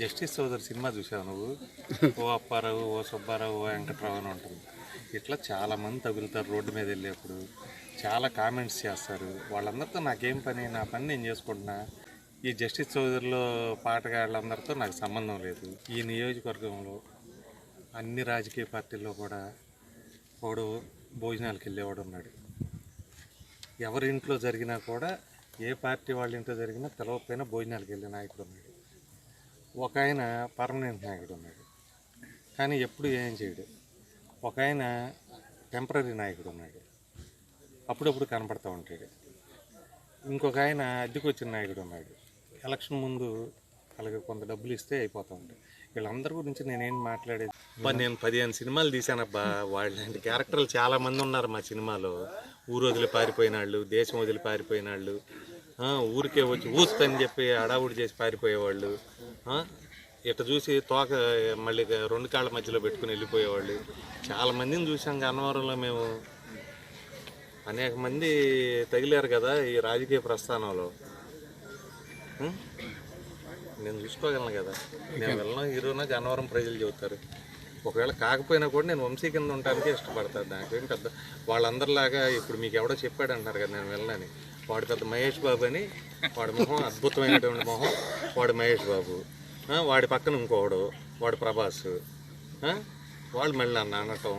Justice Chowdary cinema చూసావు నువ్వు? ఓ అప్పారావు ఓ సుబ్బారావు ఓ వెంకట్రావు అని ఉంటుంది. ఇట్లా చాలా మంది తగులుతారు రోడ్డు మీద వెళ్ళేప్పుడు. చాలా కామెంట్స్ చేస్తారు. వాళ్ళందరితో నాకేం పని నా పని నేను చేసుకుంటున్నా. ఈ జస్టిస్ చౌదరిలో పాటగాళ్ళందరితో నాకు సంబంధం లేదు. ఈ నియోజకవర్గంలో అన్ని రాజకీయ పార్టీల్లో కూడా ఒకడు భోజనాలకు వెళ్ళేవాడు ఉన్నాడు. ఎవరి ఇంట్లో జరిగినా కూడా ఏ పార్టీ వాళ్ళ ఇంట్లో జరిగినా తెలవకపోయినా భోజనాలకు వెళ్ళే నాయకుడు ఉన్నాడు. ఒక ఆయన పర్మనెంట్ నాయకుడు ఉన్నాడు. కానీ ఎప్పుడు ఏం చేయడు. ఒక ఆయన టెంపరీ నాయకుడు ఉన్నాడు. అప్పుడప్పుడు కనపడుతూ ఉంటాడు. ఇంకొక ఆయన అద్దెకు వచ్చిన నాయకుడు ఉన్నాడు. ఎలక్షన్ ముందు అలాగే కొంత డబ్బులు ఇస్తే అయిపోతూ ఉంటాయి వీళ్ళందరి గురించి నేనేం మాట్లాడేది? నేను పదిహేను సినిమాలు తీశానబ్బా. వాళ్ళంటి క్యారెక్టర్లు చాలామంది ఉన్నారు మా సినిమాలో. ఊరు వదిలి పారిపోయిన వాళ్ళు దేశం వదిలి పారిపోయిన వాళ్ళు. ఊరికే వచ్చి ఊస్తని చెప్పి అడావుడి చేసి పారిపోయేవాళ్ళు. ఇట చూసి తోక మళ్ళీ రెండు కాళ్ళ మధ్యలో పెట్టుకుని వెళ్ళిపోయేవాళ్ళు. చాలా మందిని చూసాం గన్నవరంలో మేము. అనేక మంది తగిలారు కదా ఈ రాజకీయ ప్రస్థానంలో. నేను చూసుకోగలను కదా. నేను వెళ్ళిన హీరోనా గన్నవరం ప్రజలు చెబుతారు. ఒకవేళ కాకపోయినా కూడా నేను వంశీ కింద ఉండడానికి ఇష్టపడతాను. నాకేం పెద్ద వాళ్ళందరిలాగా ఇప్పుడు మీకు ఎవడో చెప్పాడు అంటారు కదా నేను వెళ్ళనని వాడు పెద్ద మహేష్ బాబు అని వాడి మొహం అద్భుతమైనటువంటి మొహం వాడు మహేష్ బాబు. వాడి పక్కన ఇంకోడు వాడు ప్రభాస్. వాళ్ళు మళ్ళీ నన్ను అనటం.